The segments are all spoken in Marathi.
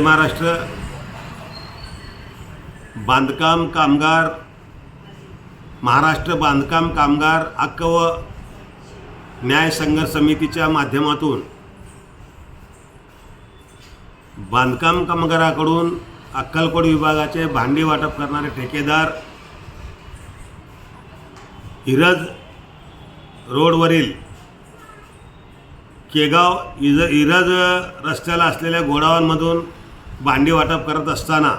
जय महाराष्ट्र. बांधकाम कामगार महाराष्ट्र बांधकाम कामगार हक्क व न्याय संघर्ष समितीच्या माध्यमातून बांधकाम कामगाराकडून अक्कलकोट विभागाचे भांडी वाटप करणारे ठेकेदार हिरज रोडवरील केगाव इज इरज रस्त्याला असलेल्या गोडावांमधून भांडी वाटप करत असताना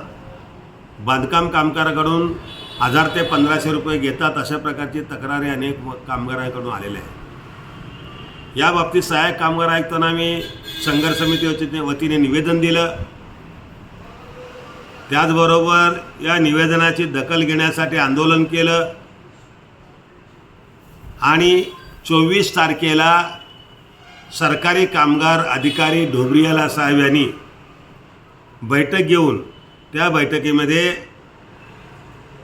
बांधकाम कामगाराकडून हजार ते पंधराशे रुपये घेतात अशा प्रकारची तक्रारी अनेक कामगारांकडून आलेल्या आहेत. या बाबतीत सहाय्यक कामगार आयुक्तांना आम्ही संघर्ष समिती वतीने वतीने निवेदन दिलं. त्याचबरोबर या निवेदनाची दखल घेण्यासाठी आंदोलन केलं. आणि चोवीस तारखेला सरकारी कामगार अधिकारी ढोबरियाला साहेब यांनी बैठक घेऊन त्या बैठकीमध्ये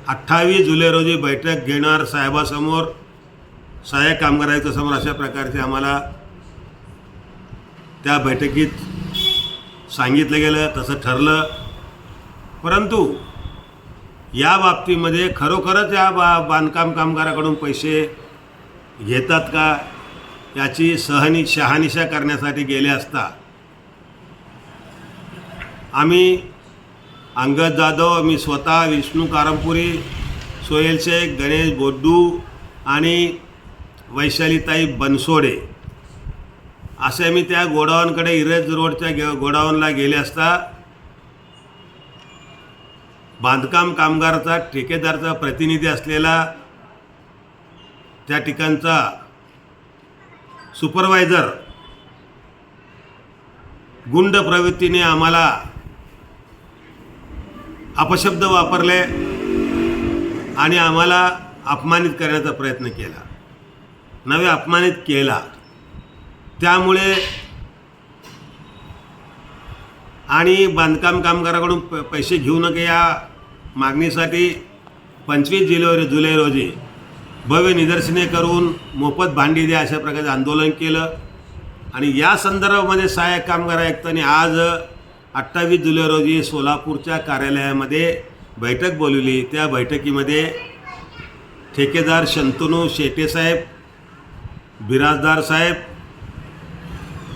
अठ्ठावीस जुलै रोजी बैठक घेणार साहेबासमोर सहाय्यक कामगारांच्या समोर अशा प्रकारचे आम्हाला त्या बैठकीत सांगितलं गेलं तसं ठरलं. परंतु या बाबतीमध्ये खरोखरच या बा बांधकाम कामगाराकडून पैसे घेतात का? याची सहनी शहानिशा करण्यासाठी गेले असता आम्ही अंगद जाधव मी स्वतः विष्णू कारमपुरी सोहेल शेख गणेश बोड्डू आणि वैशालीताई बनसोडे. असे मी त्या गोडाऊनकडे इरज रोडच्या गे गोडाऊनला गेले असता बांधकाम कामगाराचा ठेकेदारचा प्रतिनिधी असलेला त्या ठिकाणचा सुपरवायझर गुंड प्रवृत्तीने आम्हाला अपशब्द वापरले आणि आम्हाला अपमानित करण्याचा प्रयत्न केला. नवे अपमानित केला. त्यामुळे आणि बांधकाम कामगाराकडून प पैसे घेऊ नका या मागणीसाठी पंचवीस जुलै जुलै रोजी भव्य निदर्शने करून मोफत भांडी द्या अशा प्रकारचं आंदोलन केलं. आणि या संदर्भामध्ये सहाय्यक कामगार आयुक्तांनी आज अठ्ठावीस जुलै रोजी सोलापूरच्या कार्यालयामध्ये बैठक बोलवली. त्या बैठकीमध्ये ठेकेदार शंतनू शेटेसाहेब बिराजदार साहेब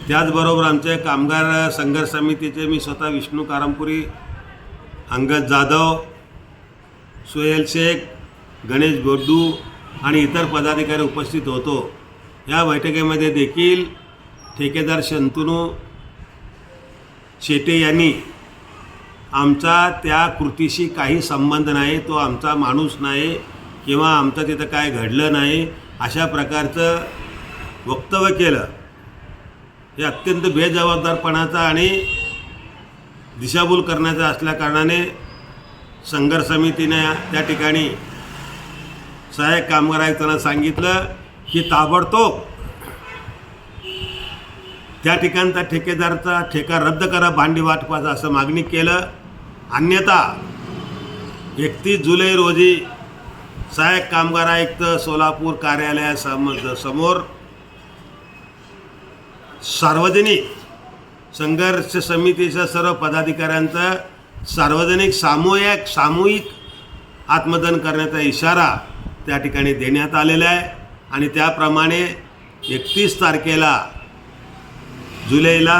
त्याचबरोबर आमचे कामगार संघर्ष समितीचे मी स्वतः विष्णू कारमपुरी अंगद जाधव सोहेल शेख गणेश गोड्डू आणि इतर पदाधिकारी उपस्थित होतो. या बैठकीमध्ये देखील ठेकेदार शंतनू शेटे यांनी आमचा त्या कृतीशी काही संबंध नाही तो आमचा माणूस नाही किंवा आमचं तिथं काय घडलं नाही अशा प्रकारचं वक्तव्य केलं. हे अत्यंत बेजबाबदारपणाचा आणि दिशाभूल करण्याचा असल्याकारणाने संघर्ष समितीने त्या ठिकाणी सहाय्यक कामगार आयुक्तांना सांगितलं की ताबडतोब त्या ठिकाणचा ठेकेदारचा ठेका रद्द करा भांडी वाटपाचा असं मागणी केलं. अन्यथा एकतीस जुलै रोजी सहाय्यक कामगार आयुक्त सोलापूर कार्यालयासम समोर सार्वजनिक संघर्ष समितीच्या सर्व पदाधिकाऱ्यांचं सार्वजनिक सामूहिक सामूहिक आत्मदन करण्याचा इशारा त्या ठिकाणी देण्यात आलेला आहे. आणि त्याप्रमाणे एकतीस तारखेला జూలైలో